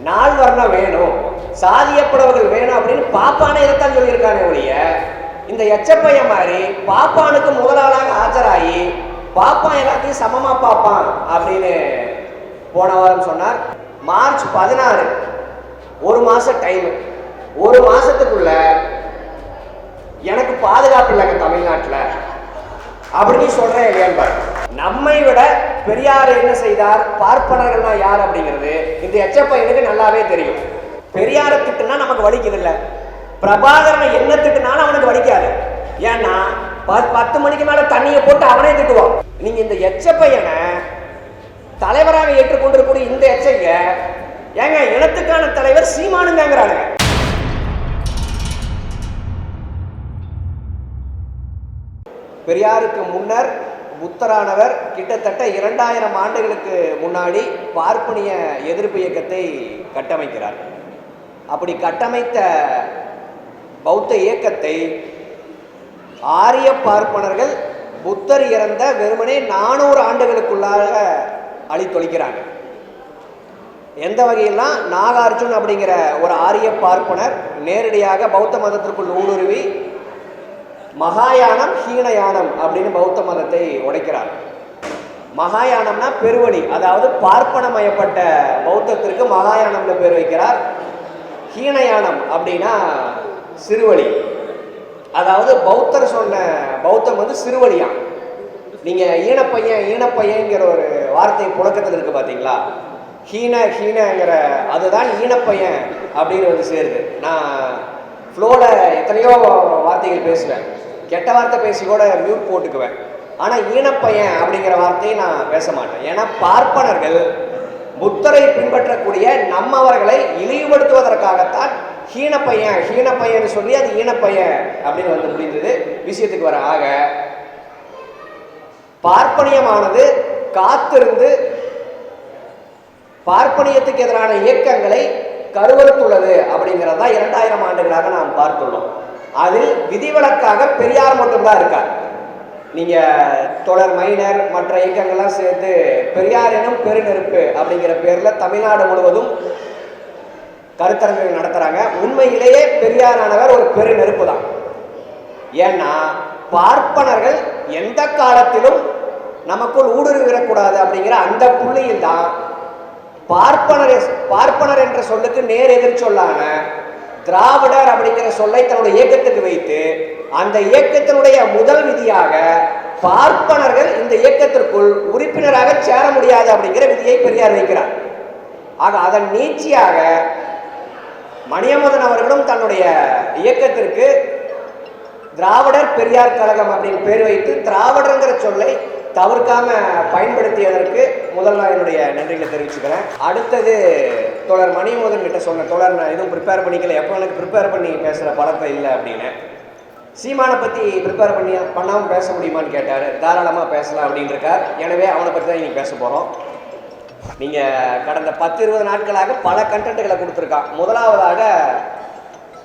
நாள் வர்ணம் வேணும் சாதியப்படவர்கள் வேணும் அப்படின்னு பாப்பானே இதைத்தான் சொல்லியிருக்கானே ஒழிய இந்த எச்சப்பையன் மாதிரி பாப்பானுக்கு முதலாளாக ஆஜராகி பாப்பான் எல்லாத்தையும் சமமா பார்ப்பான் அப்படின்னு போன வாரம் சொன்னார். மார்ச் பதினாறு ஒரு மாச டைம் ஒரு மாசத்துக்குள்ள எனக்கு பாதுகாப்பு இல்லைங்க தமிழ்நாட்டில். அப்படின்னு சொல்றேன் வேண்பாடு நம்மை விட பெரியார் என்ன செய்தார்? பார்ப்பனர்கள்னா யார் அப்படிங்கிறது இந்த எச்சப்பையனுக்கு நல்லாவே தெரியும். பெரியாரை திட்டுனா நமக்கு வலிக்குது இல்ல பிரபாகரனை என்ன திட்டுனாலும் அவனுக்கு வலிக்காது. ஏன்னா ப- பத்து மணிக்கு மேல தண்ணியை போட்டு அவனே திட்டுவான். நீங்க இந்த எச்சப்பையனை தலைவராக ஏற்றுக்கொண்டிருக்கூடிய இந்த எச்சைங்க ஏங்க இனத்துக்கான தலைவர் சீமானுங்கிறானுங்க. பெரியாருக்கு முன்னர் புத்தரானவர் கிட்டத்தட்ட இரண்டாயிரம் ஆண்டுகளுக்கு முன்னாடி பார்ப்பனிய எதிர்ப்பு இயக்கத்தை கட்டமைக்கிறார். அப்படி கட்டமைத்த பௌத்த இயக்கத்தை ஆரிய பார்ப்பனர்கள் புத்தர் இறந்த வெறுமனே நானூறு ஆண்டுகளுக்குள்ளாக அழித்தொழிக்கிறாங்க. எந்த வகையில்னா நாகார்ஜுன் அப்படிங்கிற ஒரு ஆரிய பார்ப்பனர் நேரடியாக பௌத்த மதத்திற்குள் ஊடுருவி மகாயானம் ஹீனயானம் அப்படின்னு பௌத்த மதத்தை உடைக்கிறார். மகாயானம்னா பெருவழி அதாவது பார்ப்பனமயப்பட்ட பௌத்தத்திற்கு மகாயானம்னு பேர் வைக்கிறார். ஹீனயானம் அப்படின்னா சிறுவழி. அதாவது பௌத்தர் சொன்ன பௌத்தம் வந்து சிறுவழியாம் நீங்க ஈனப்பையன் ஈனப்பையங்கிற ஒரு வார்த்தை புழக்கத்தில் இருக்கு பார்த்தீங்களா ஹீன ஹீனங்கிற அதுதான் ஈனப்பையன் அப்படின்னு வந்து சேருது. நான் ஃப்ளோவில் எத்தனையோ வார்த்தைகள் பேசுவேன். கெட்ட வார்த்தை பேசி கூட மியூட் போட்டுக்குவேன். ஆனால் ஈனப்பையன் அப்படிங்கிற வார்த்தையை நான் பேச மாட்டேன். ஏன்னா பார்ப்பனர்கள் புத்தரை பின்பற்றக்கூடிய நம்மவர்களை இழிவுபடுத்துவதற்காகத்தான் ஹீனப்பையன் ஹீனப்பையன் சொல்லி அது ஈனப்பையன் அப்படின்னு வந்து முடிந்தது. விஷயத்துக்கு வர ஆக பார்ப்பனியமானது காத்திருந்து பார்ப்பனியத்துக்கு எதிரான இயக்கங்களை கருவறுத்துள்ளது அப்படிங்கிறதா இரண்டாயிரம் ஆண்டுகளாக நாம் பார்த்துள்ளோம். அதில் விதிவிலக்காக பெரியார் மட்டும்தான் இருக்கார். நீங்க தொடர் மைனர் மற்ற இயக்கங்கள்லாம் சேர்த்து பெரியார் எனும் பெருநெருப்பு அப்படிங்கிற பேர்ல தமிழ்நாடு முழுவதும் கருத்தரங்குகள் நடத்துறாங்க. உண்மையிலேயே பெரியாரானவர் ஒரு பெருநெருப்பு தான். ஏன்னா பார்ப்பனர்கள் எந்த காலத்திலும் நமக்குள் ஊடுருவிடக்கூடாது அப்படிங்கிற அந்த புள்ளியில் தான் பார்ப்பனர் பார்ப்பனர் என்ற சொல்லுக்கு நேர் எதிர் சொல்லான திராவிடர் அப்படிங்கிற சொல்லை தன்னுடைய இயக்கத்துக்கு வைத்து அந்த இயக்கத்தினுடைய முதல் விதியாக பார்ப்பனர்கள் இந்த இயக்கத்திற்குள் உறுப்பினராக சேர முடியாது அப்படிங்கிற விதியை பெரியார் வைக்கிறார். ஆக அதன் நீட்சியாக மணியமதன் அவர்களும் தன்னுடைய இயக்கத்திற்கு திராவிடர் பெரியார் கழகம் அப்படின்னு பேர் வைத்து திராவிடர்ங்கிற சொல்லை தவிர்க்காம பயன்படுத்தியதற்கு முதல் என்னுடைய நன்றிகளை தெரிவிச்சுக்கிறேன். அடுத்தது தோழர் மணிமோதன் கிட்ட சொன்ன தோழர் நான் எதுவும் ப்ரிப்பேர் பண்ணிக்கல. எப்போ எனக்கு ப்ரிப்பேர் பண்ணி பேசுகிற படத்தை இல்லை அப்படின்னு. சீமானை பற்றி ப்ரிப்பேர் பண்ணி பண்ணாமல் பேச முடியுமான்னு கேட்டார். தாராளமாக பேசலாம் அப்படின்னு இருக்கார் எனவே அவனை பற்றி தான் இன்னைக்கு பேச போகிறோம் நீங்கள் கடந்த பத்து இருபது நாட்களாக பல கண்டென்ட்டுகளை கொடுத்துருக்கான். முதலாவதாக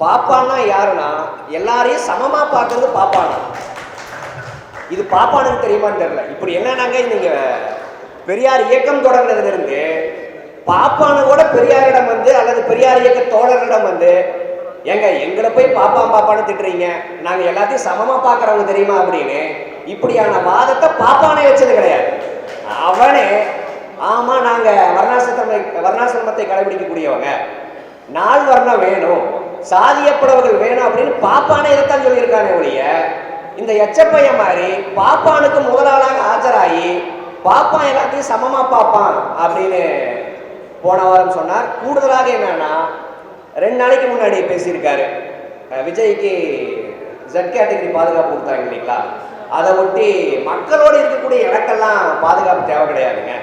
பாப்பான்னா யாருன்னா எல்லாரையும் சமமாக பார்க்கறது பாப்பானா? இது பாப்பானுக்கு தெரியுமான்னு தெரியல. இப்படி என்னன்னாங்க நீங்கள் பெரியார் இயக்கம் தொடங்கினதுலேருந்து பாப்பான கூட பெரியாரிடம் வந்து அல்லது பெரியார் இயக்க தோழர்களிடம் வந்து ஏங்க எங்களை போய் பாப்பான் பாப்பான்னு திட்டுறீங்க? நாங்க எல்லாத்தையும் சமமா பாக்குறவங்க தெரியுமா? அப்படின்னு இப்படியான வாதத்தை பாப்பானே வச்சது கிடையாது. அவனே ஆமா நாங்க வர்ணாசிரமத்தை வர்ணாசிரமத்தை கடைபிடிக்கக்கூடியவங்க. நாள் வர்ணம் வேணும். சாதியப்படவர்கள் வேணும் அப்படின்னு பாப்பானே இதைத்தான் சொல்லியிருக்கானே ஒழிய இந்த எச்சப்பையன் மாதிரி பாப்பானுக்கு முதலாளாக ஆஜராகி பாப்பான் எல்லாத்தையும் சமமா பாப்பான் அப்படின்னு போன வாரம் சொன்னார் கூடுதலாக என்னன்னா ரெண்டு நாளைக்கு முன்னாடி பேசியிருக்காரு. விஜய்க்கு ஜெட் கேட்டகரி பாதுகாப்பு கொடுத்தாங்க இல்லைங்களா? அதை ஒட்டி மக்களோடு இருக்கக்கூடிய எனக்கெல்லாம் பாதுகாப்பு தேவை கிடையாதுங்க.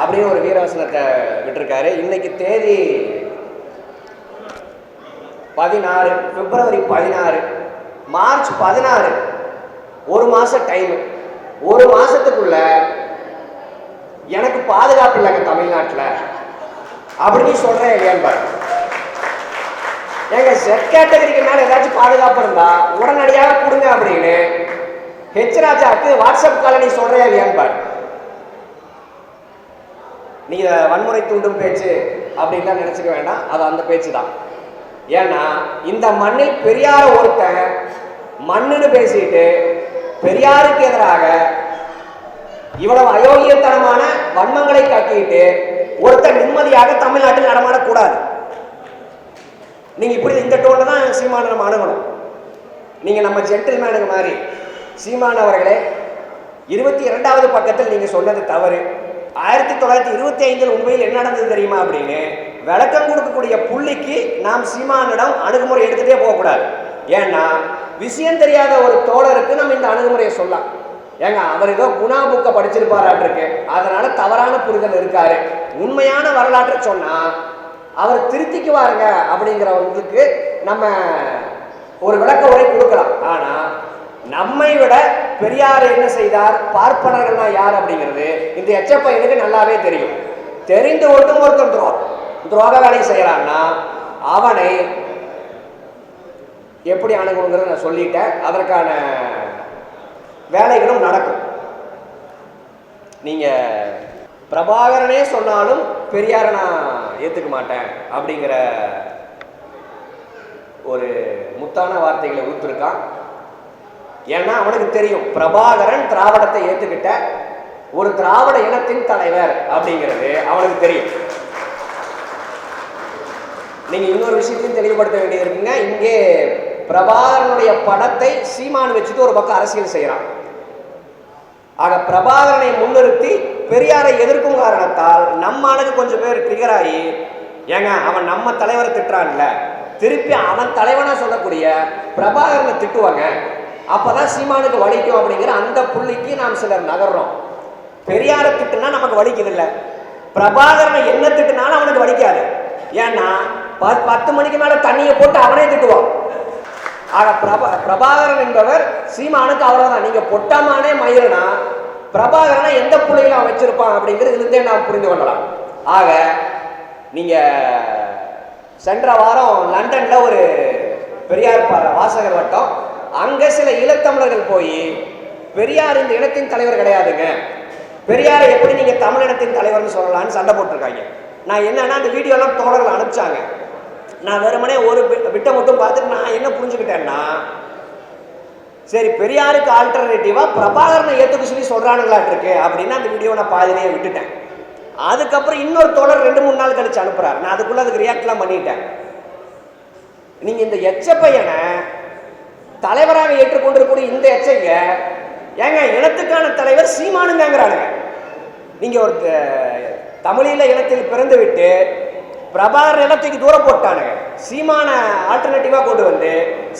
அப்படின்னு ஒரு வீரவசனத்தை விட்டுருக்காரு. இன்னைக்கு தேதி பதினாறு பிப்ரவரி பதினாறு மார்ச் பதினாறு. ஒரு மாதம் டைம் ஒரு மாதத்துக்குள்ள எனக்கு பாதுகாப்பு இல்லைங்க தமிழ்நாட்டில். அப்படின்னு சொல்றேன் இல்லையான்னு பாருங்க ஏங்க செட் கேட்டகரிக்கு மேல ஏதாச்சும் பாதுகாப்பு இருந்தா உடனடியாக கொடுங்க அப்படின்னு ஹெச் ராஜாக்கு வாட்ஸ்அப் காலனி சொல்றேன் இல்லையான்னு பாரு. நீங்க வன்முறை தூண்டும் பேச்சு அப்படின்லாம் நினைச்சுக்க வேண்டாம். அது அந்த பேச்சு தான். ஏன்னா இந்த மண்ணில் பெரியார ஒருத்தன் மண்ணுன்னு பேசிட்டு பெரியாருக்கு எதிராக இவ்வளவு அயோக்கியத்தனமான வன்மங்களை கட்டிட்டு ஒருத்தர் நிம்மதியாக தமிழ்நாட்டில் நடமாடக்கூடாது. நீங்க இப்படி இந்த டோன்ல தான் சீமான நம்ம அணுகணும். நீங்க நம்ம ஜென்டில்மேனுக்கு மாதிரி. சீமான் அவர்களே இருபத்தி இரண்டாவது பக்கத்தில் நீங்க சொன்னது தவறு. ஆயிரத்தி தொள்ளாயிரத்தி இருபத்தி ஐந்தில் உண்மையில் என்ன நடந்தது தெரியுமா அப்படின்னு விளக்கம் கொடுக்கக்கூடிய புள்ளிக்கு நாம் சீமானிடம் அணுகுமுறை எடுத்துட்டே போகக்கூடாது. ஏன்னா விஷயம் தெரியாத ஒரு தோழருக்கு நம்ம இந்த அணுகுமுறையை சொல்லலாம். ஏங்க அவர் ஏதோ குணா புக்கை படிச்சிருப்பாராட்டிருக்கு. அதனால தவறான புரிதல் இருக்காரு உண்மையான வரலாற்றை சொன்னால் அவர் திருத்திக்குவாருங்க அப்படிங்கிறவங்களுக்கு நம்ம ஒரு விளக்க உரை கொடுக்கலாம். ஆனால் நம்மை விட பெரியார் என்ன செய்தார்? பார்ப்பனர்கள்னா யார் அப்படிங்கிறது இந்த எச்ச பையனுக்கு நல்லாவே தெரியும். தெரிந்து கொண்டும் ஒருத்தன் துரோ துரோக வேலை செய்கிறான்னா அவனை எப்படி அணுகணுங்கிறத நான் சொல்லிட்டேன். அதற்கான வேலைகளும் நடக்கும். நீங்கள் பிரபாகரனே சொன்னாலும் பெரியாரை நான் ஏத்துக்க மாட்டேன் அப்படிங்கிற ஒரு முத்தான வார்த்தைகளை ஊத்துருக்கான். ஏன்னா அவனுக்கு தெரியும் பிரபாகரன் திராவிடத்தை ஏத்துக்கிட்ட ஒரு திராவிட இனத்தின் தலைவர் அப்படிங்கிறது அவனுக்கு தெரியும். நீங்க இன்னொரு விஷயத்தையும் தெளிவுபடுத்த வேண்டியது இருக்குங்க. இங்கே பிரபாகரனுடைய படத்தை சீமான் வச்சுட்டு ஒரு பக்கம் அரசியல் செய்யறான். ஆக பிரபாகரனை முன்னிறுத்தி பெரியாரை எதிர்க்கும் காரணத்தால் நம்ம ஆளுக்கு கொஞ்சம் பேர் ட்ரிகர் ஆகி ஏங்க அவன் நம்ம தலைவரை திட்டுறான்ல. திருப்பி அவன் தலைவனா சொல்லக்கூடிய பிரபாகரனை திட்டுவாங்க. அப்பதான் சீமானுக்கு வலிக்கும் அப்படிங்கிற அந்த புள்ளிக்கு நாம் சிலர் நகர்றோம். பெரியாரை திட்டுனா நமக்கு வலிக்குது இல்ல பிரபாகரனை என்ன திட்டுனாலும் அவனுக்கு வலிக்காது. ஏன்னா ப- பத்து மணிக்கு மேல தண்ணியை போட்டு அவனே திட்டுவான். ஆக பிரபா பிரபாகரன் என்பவர் சீமானுக்கு அவ்வளவுதான். நீங்க பொட்டாமானே மயிலுனா பிரபாகரனை எந்த புள்ளையில அவன் வச்சிருப்பான் அப்படிங்கிறது இருந்தே நாம் புரிந்து கொள்ளலாம். ஆக நீங்க சென்ற வாரம் லண்டன்ல ஒரு பெரியார் வாசகர் வட்டம். அங்க சில ஈழத்தமிழர்கள் போய் பெரியார் இந்த இனத்தின் தலைவர் கிடையாதுங்க. பெரியாரை எப்படி நீங்க தமிழினத்தின் தலைவர்னு சொல்லலாம்னு சண்டை போட்டிருக்காங்க. நான் என்னன்னா அந்த வீடியோலாம் தோழர்கள் அனுப்பிச்சாங்க. நான் வெறுமனே ஒரு விட்ட மட்டும் பார்த்துட்டு நான் என்ன புரிஞ்சுக்கிட்டேன்னா சரி பெரியாருக்கு ஆல்டர்னேட்டிவா பிரபாகரனை ஏற்றுக்க சொல்லி சொல்றானுங்களாட்டு இருக்கு அப்படின்னு அந்த வீடியோ நான் பாதிலேயே விட்டுட்டேன். அதுக்கப்புறம் இன்னொரு தோழர் ரெண்டு மூணு நாள் கழிச்சு அனுப்புறாரு. நான் அதுக்குள்ள அதுக்கு ரியாக்ட்லாம் பண்ணிட்டேன். நீங்க இந்த எச்ச பையனை தலைவராக ஏற்றுக்கொண்டிருக்கூடிய இந்த எச்சைங்க ஏங்க இனத்துக்கான தலைவர் சீமானுங்கிறானுங்க. நீங்க ஒரு தமிழீழ இனத்தில் பிறந்து விட்டு பிரபாகர் இனத்துக்கு தூரம் போட்டானுங்க. சீமான ஆல்டர்னேட்டிவா கொண்டு வந்து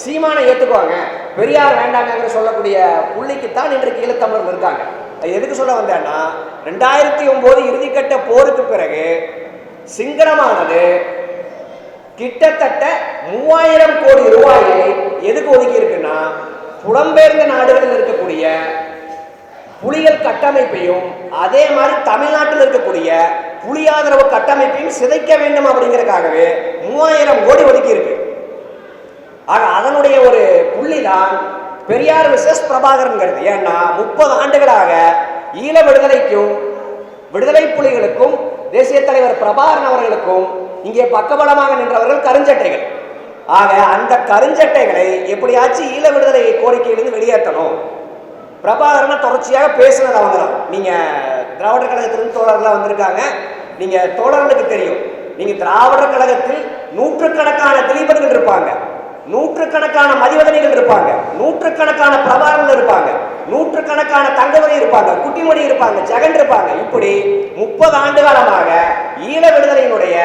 சீமானை ஏத்துக்குவாங்க. பெரியார் வேண்டாங்கிற சொல்லக்கூடிய புள்ளிக்குத்தான் இன்றைக்கு ஈழத்தமிழர்கள் இருக்காங்க. எதுக்கு சொல்ல வந்தேன்னா ரெண்டாயிரத்தி ஒன்பது இறுதிக்கட்ட போருக்கு பிறகு சிங்களமானது கிட்டத்தட்ட மூவாயிரம் கோடி ரூபாயை எதுக்கு ஒதுக்கி இருக்குன்னா புலம்பெயர்ந்த நாடுகளில் இருக்கக்கூடிய புலிகள் கட்டமைப்பையும் அதே மாதிரி தமிழ்நாட்டில் இருக்கக்கூடிய புலி ஆதரவு கட்டமைப்பையும் சிதைக்க வேண்டும் அப்படிங்கிறதுக்காகவே மூவாயிரம் கோடி ஒதுக்கி இருக்கு ஆக அதனுடைய ஒரு புள்ளிதான் பெரியார் விசஸ் பிரபாகரன்கிறது. ஏன்னா முப்பது ஆண்டுகளாக ஈழ விடுதலைக்கும் விடுதலை புலிகளுக்கும் தேசிய தலைவர் பிரபாகரன் அவர்களுக்கும் இங்கே பக்கபலமாக நின்றவர்கள் கருஞ்சட்டைகள். ஆக அந்த கருஞ்சட்டைகளை எப்படியாச்சும் ஈழ விடுதலை கோரிக்கையிலிருந்து வெளியேற்றணும். பிரபாகரனை தொடர்ச்சியாக பேசினது அவங்க தான் நீங்கள் திராவிடர் கழகத்திலிருந்து தோழர்களாக வந்திருக்காங்க. நீங்கள் தோழர்களுக்கு தெரியும். நீங்கள் திராவிடர் கழகத்தில் நூற்றுக்கணக்கான திலீபர்கள் இருப்பாங்க. நூற்றுக்கணக்கான மதிவதனைகள் இருப்பாங்க. நூற்றுக்கணக்கான பிரபாரங்கள் இருப்பாங்க. நூற்றுக்கணக்கான தங்கவரை இருப்பாங்க. குட்டிமணி இருப்பாங்க. ஜெகன் இருப்பாங்க. இப்படி முப்பது ஆண்டு காலமாக ஈழ விடுதலையினுடைய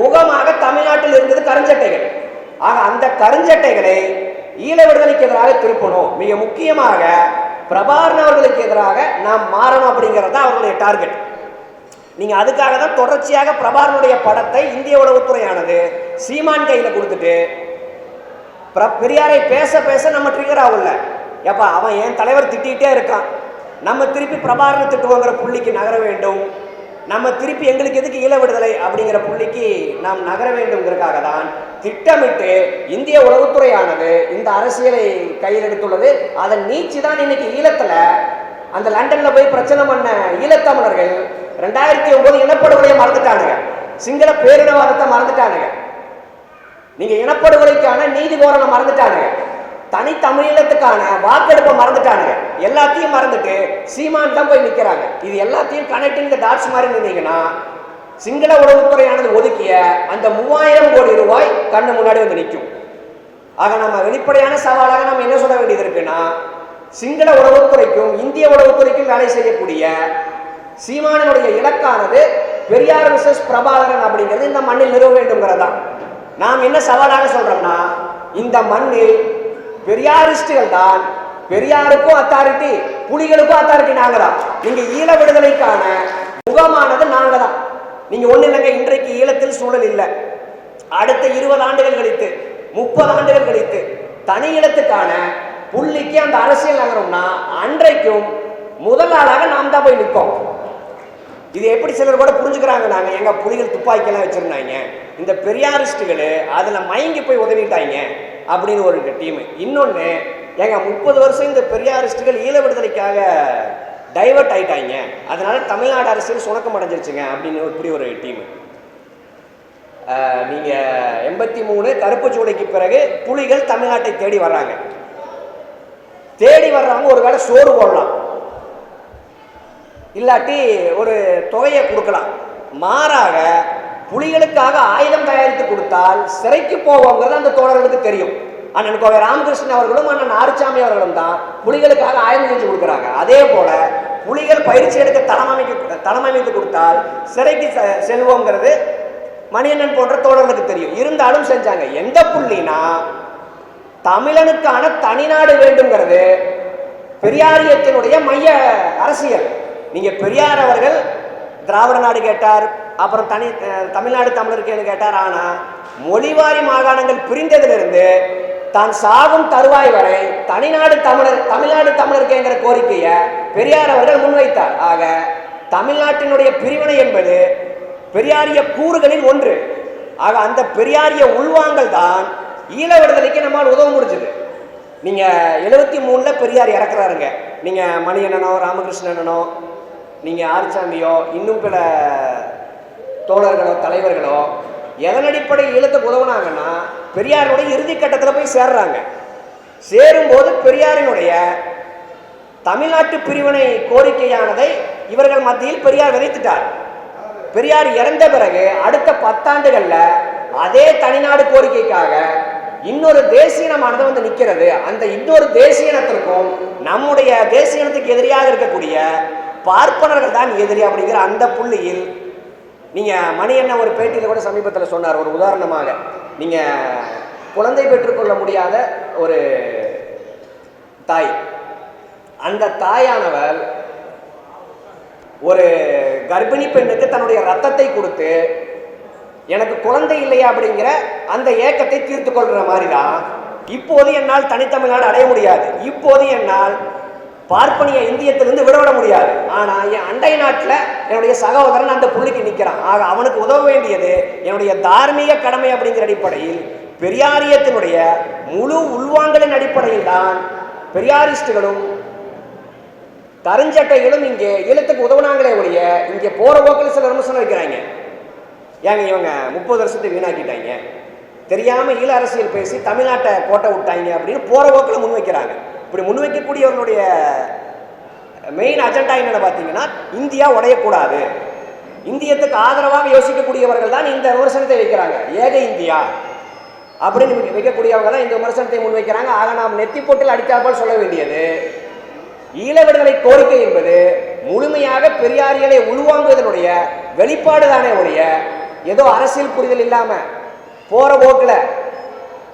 முகமாக தமிழ்நாட்டில் இருந்தது கருஞ்சட்டைகள். ஆக அந்த கருஞ்சட்டைகளை ஈழ விடுதலைக்கு எதிராக திருப்பணும். மிக முக்கியமாக பிரபாரன் அவர்களுக்கு எதிராக நாம் மாறணும் அப்படிங்கிறது தான் அவர்களுடைய டார்கெட். நீங்க அதுக்காக தான் தொடர்ச்சியாக பிரபாரனுடைய படத்தை இந்திய உளவுத்துறையானது சீமான் கையில் கொடுத்துட்டு பெரியாரை பேச பேச நம்ம ட்ரிகர் ஆகல. ஏப்பா அவன் என் தலைவர் திட்டிகிட்டே இருக்கான். நம்ம திருப்பி பிரபாகரனை திட்டுவோங்கிற புள்ளிக்கு நகர வேண்டும். நம்ம திருப்பி எங்களுக்கு எதுக்கு ஈழ விடுதலை அப்படிங்கிற புள்ளிக்கு நாம் நகர வேண்டும்ங்கிறதுக்காக தான் திட்டமிட்டு இந்திய உளவுத்துறையானது இந்த அரசியலை கையில் எடுத்துள்ளது. அதன் நீச்சி தான் இன்னைக்கு ஈழத்தில் அந்த லண்டனில் போய் பிரச்சனை பண்ண ஈழத்தமிழர்கள் ரெண்டாயிரத்தி ஒன்பது இனப்படுகொலையை மறந்துட்டானுங்க. சிங்கள பேரினவாதத்தை மறந்துட்டானுங்க. நீங்க இனப்படுகொலைக்கான நீதி கோரணை மறந்துட்டானுங்க. தனி தமிழீழத்துக்கான வாக்கெடுப்பை மறந்துட்டானுங்க. எல்லாத்தையும் மறந்துட்டு சீமான் தான் போய் நிக்கிறாங்க. இது எல்லாத்தையும் கனெக்டிங் த டாட்ஸ் மாதிரி இருந்தீங்கன்னா சிங்கள உளவுத்துறையானது ஒதுக்கிய அந்த மூவாயிரம் கோடி ரூபாய் கண்ணு முன்னாடி வந்து நிற்கும். ஆக நம்ம வெளிப்படையான சவாலாக நம்ம என்ன சொல்ல வேண்டியது இருக்குன்னா சிங்கள உளவுத்துறைக்கும் இந்திய உளவுத்துறைக்கும் வேலை செய்யக்கூடிய சீமானனுடைய இலக்கானது பெரியார் விசஸ் பிரபாகரன் அப்படிங்கிறது இந்த மண்ணில் நிறுவ வேண்டும்ங்கிறதான் நாம் என்ன சவாலாக சொல்றோம்னா இந்த மண்ணில் பெரியாரிஸ்டுகள் தான் பெரியாருக்கும் அத்தாரிட்டி புலிகளுக்கும் அத்தாரிட்டி நாங்க தான். நீங்க ஈழ விடுதலைக்கான முகமானது நாங்க தான். நீங்க ஒண்ணு இல்லைங்க இன்றைக்கு ஈழத்தில் சூழல் இல்லை. அடுத்த இருபது ஆண்டுகள் கழித்து முப்பது ஆண்டுகள் கழித்து தனி இடத்துக்கான புள்ளிக்கு அந்த அரசியல் நகரம்னா அன்றைக்கும் முதல் நாம் தான் போய் நிற்போம். இது எப்படி சிலர் கூட புரிஞ்சுக்கிறாங்க நாங்கள் எங்கள் புலிகள் துப்பாக்கியெல்லாம் வச்சுருந்தாங்க. இந்த பெரியாரிஸ்ட்டுகள் அதில் மயங்கி போய் உதவிட்டாங்க அப்படின்னு ஒரு டீம். இன்னொன்று எங்கள் முப்பது வருஷம் இந்த பெரியாரிஸ்ட்டுகள் ஈழ விடுதலைக்காக டைவர்ட் ஆயிட்டாங்க. அதனால் தமிழ்நாடு அரசியல் சுணக்கம் அடைஞ்சிருச்சுங்க அப்படின்னு இப்படி ஒரு டீம். நீங்கள் எண்பத்தி மூணு கருப்பு சூடைக்கு பிறகு புலிகள் தமிழ்நாட்டை தேடி வர்றாங்க. தேடி வர்றவங்க ஒருவேளை சோறு போடலாம். இல்லாட்டி ஒரு தொகையை கொடுக்கலாம். மாறாக புலிகளுக்காக ஆயுதம் தயாரித்து கொடுத்தால் சிறைக்கு போவோங்கிறது அந்த தோழர்களுக்கு தெரியும். அண்ணன் கோவை ராமகிருஷ்ணன் அவர்களும் அண்ணன் ஆறுசாமி அவர்களும் தான் புலிகளுக்காக ஆயுதம் செஞ்சு கொடுக்குறாங்க. அதே போல புலிகள் பயிற்சி எடுக்க தளமமைக்க தளமமைத்து கொடுத்தால் சிறைக்கு செ- செல்வோங்கிறது மணியண்ணன் போன்ற தோழர்களுக்கு தெரியும். இருந்தாலும் செஞ்சாங்க. எந்த புள்ளினா தமிழனுக்கான தனிநாடு வேண்டுங்கிறது பெரியாரியத்தினுடைய மைய அரசியல். நீங்கள் பெரியார் அவர்கள் திராவிட நாடு கேட்டார் அப்புறம் தனி தமிழ்நாடு தமிழருக்கேன்னு கேட்டார்? ஆனால் மொழிவாரி மாகாணங்கள் பிரிந்ததிலிருந்து தான் சாகும் தருவாய் வரை தனிநாடு தமிழர் தமிழ்நாடு தமிழருக்கேங்கிற கோரிக்கையை பெரியார் அவர்கள் முன்வைத்தார். ஆக தமிழ்நாட்டினுடைய பிரிவினை என்பது பெரியாரிய கூறுகளில் ஒன்று. ஆக அந்த பெரியாரிய உள்வாங்கல் தான் ஈழ விடுதலைக்கு நம்மால் உதவ முடிஞ்சது. நீங்கள் எழுபத்தி மூணில் பெரியார் இறக்குறாருங்க. நீங்க மணியண்ணனோ ராமகிருஷ்ணனோ நீங்கள் ஆரிச்சாமியோ இன்னும் பிற தோழர்களோ தலைவர்களோ எதன் அடிப்படையில் ஈழத்துக்கு உதவுனாங்கன்னா பெரியாருடைய இறுதி கட்டத்தில் போய் சேர்றாங்க. சேரும்போது பெரியாரினுடைய தமிழ்நாட்டு பிரிவினை கோரிக்கையானதை இவர்கள் மத்தியில் பெரியார் விதைத்துட்டார். பெரியார் இறந்த பிறகு அடுத்த பத்தாண்டுகளில் அதே தனிநாடு கோரிக்கைக்காக இன்னொரு தேசியனமானது வந்து நிற்கிறது அந்த இன்னொரு தேசியனத்திற்கும் நம்முடைய தேசியனத்துக்கு எதிரியாக இருக்கக்கூடிய பார்ப்பனர்கள் தான் எதிரி அப்படிங்கிற அந்த புள்ளியில் நீங்கள் மணி என்ன ஒரு பேட்டியில் கூட சமீபத்தில் சொன்னார். ஒரு உதாரணமாக நீங்கள் குழந்தை பெற்றுக்கொள்ள முடியாத ஒரு தாய். அந்த தாயானவர் ஒரு கர்ப்பிணி பெண்ணுக்கு தன்னுடைய ரத்தத்தை கொடுத்து எனக்கு குழந்தை இல்லையா? அப்படிங்கிற அந்த ஏக்கத்தை தீர்த்து கொள்கிற மாதிரி தான் இப்போது என்னால் தனித்தமிழ்நாடு அடைய முடியாது. இப்போது என்னால் பார்ப்பனிய இந்தியத்திலிருந்து விடவிட முடியாது. ஆனால் என் அண்டை நாட்டில் என்னுடைய சகோதரன் அந்த புள்ளிக்கு நிற்கிறான் ஆக அவனுக்கு உதவ வேண்டியது என்னுடைய தார்மீக கடமை அப்படிங்கிற அடிப்படையில் பெரியாரியத்தினுடைய முழு உள்வாங்கலின் அடிப்படையில் தான் பெரியாரிஸ்டுகளும் கருஞ்சட்டைகளும் இங்கே ஈழத்துக்கு உதவுனாங்களே ஒழிய இங்கே போகிற போக்கில் சில விமர்சனம் வைக்கிறாங்க ஏங்க இவங்க முப்பது வருஷத்தை வீணாக்கிட்டாங்க. தெரியாமல் ஈழ அரசியல் பேசி தமிழ்நாட்டை கோட்டை விட்டாங்க அப்படின்னு போற போக்கில் முன்வைக்கிறாங்க இப்படி முன்வைக்கக்கூடியவர்களுடைய மெயின் அஜெண்டா என்னென்னு பார்த்தீங்கன்னா இந்தியா உடையக்கூடாது. இந்தியத்துக்கு ஆதரவாக யோசிக்கக்கூடியவர்கள் தான் இந்த விமர்சனத்தை வைக்கிறாங்க. ஏக இந்தியா. அப்படின்னு வைக்கக்கூடியவங்க தான் இந்த விமர்சனத்தை முன்வைக்கிறாங்க. ஆக நாம் நெத்தி போட்டில் அடித்தாப்போல் சொல்ல வேண்டியது. ஈழ விடுதலை கோரிக்கை என்பது முழுமையாக பெரியாரியலை உள்வாங்குவதனுடைய வெளிப்பாடு தானே ஒழிய ஏதோ அரசியல் புரிதல் இல்லாமல் போற போக்கில்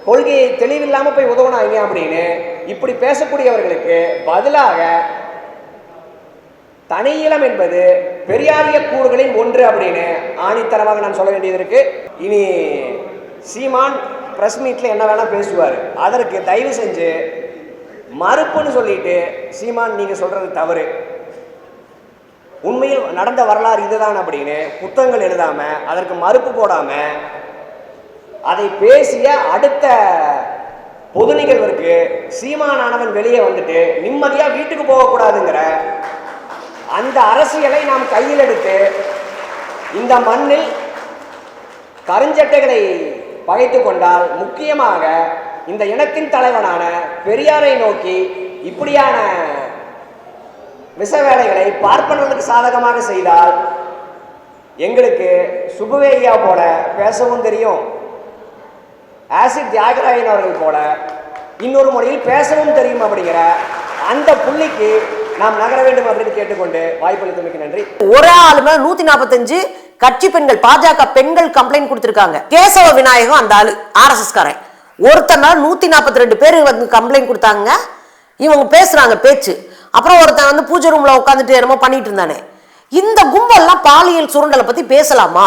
கொள்கையை தெளிவில்லாமல் போய் உதவுனாங்க அப்படின்னு இப்படி பேசக்கூடியவர்களுக்கு பதிலாக தனியிலம் என்பது பெரியாரிய கூறுகளின் ஒன்று அப்படின்னு ஆணித்தரமாக நான் சொல்ல வேண்டியது இருக்கு. இனி சீமான் பிரஸ் மீட்ல என்ன வேணா பேசுவார். அதற்கு தயவு செஞ்சு மறுப்புன்னு சொல்லிட்டு சீமான் நீங்க சொல்றது தவறு. உண்மையில் நடந்த வரலாறு இதுதான் அப்படின்னு புத்தகங்கள் எழுதாம அதற்கு மறுப்பு போடாம அதை பேசிய அடுத்த பொது நிகழ்விற்கு சீமானானவன் வெளியே வந்துட்டு நிம்மதியா வீட்டுக்கு போகக்கூடாதுங்கிற அந்த அரசியலை நாம் கையில் எடுத்து இந்த மண்ணில் கருஞ்சட்டைகளை பகைத்து கொண்டால் முக்கியமாக இந்த இனத்தின் தலைவனான பெரியாரை நோக்கி இப்படியான விஷ வேலைகளை பார்ப்பனர்களுக்கு சாதகமாக செய்தால் எங்களுக்கு சுபவேயா போல பேசவும் தெரியும். ஆசிட் தியாகராயன் அவர்கள் போல இன்னொரு மொழியில் பேசவும் தெரியும் அப்படிங்கிற அந்த புள்ளிக்கு நாம் நகர வேண்டும் அப்படின்னு கேட்டுக்கொண்டு வாய்ப்பளித்தமைக்கு நன்றி. ஒரே ஆளு மேல நூத்தி நாற்பத்தஞ்சு கட்சி பெண்கள் பாஜக பெண்கள் கம்ப்ளைண்ட் கொடுத்திருக்காங்க. கேசவ விநாயகம் அந்த ஆளு ஆர்எஸ்எஸ் காரன் ஒருத்தனால நூத்தி நாற்பத்தி ரெண்டு பேர் வந்து கம்ப்ளைண்ட் கொடுத்தாங்க. இவங்க பேசுறாங்க பேச்சு. அப்புறம் ஒருத்தன் வந்து பூஜை ரூம்ல உட்காந்துட்டு என்னமோ பண்ணிட்டு இருந்தானே. இந்த கும்பல்லாம் பாலியல் சுரண்டலை பத்தி பேசலாமா?